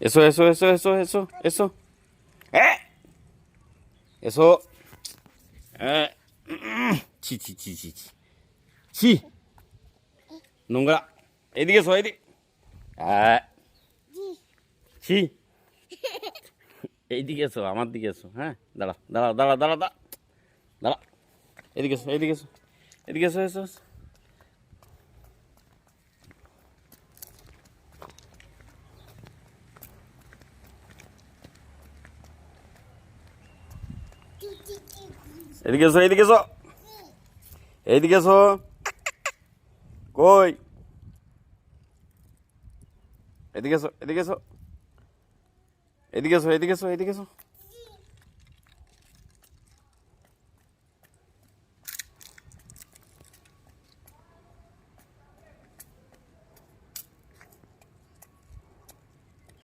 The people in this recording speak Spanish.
Eso, eso, eso, eso, eso, eso. ¡Eh! Eso. ¡Eh! ¡Sí, sí, sí, sí! ¡Sí! ¡Nunca! ¡Edi, eso, Edi! ¡Eh! ¡Sí! ¡Edi, amante, ah. eso! ¡Eh! ¡Dala, dala, dala, dala! ¡Dala! ¡Edi, eso, Edi, eso! ¡Edi, eso. এদিকে এসো এদিকে এসো। এইদিকে এসো। কই? এদিকে এসো এদিকে এসো। এদিকে এসো এদিকে এসো এদিকে এসো।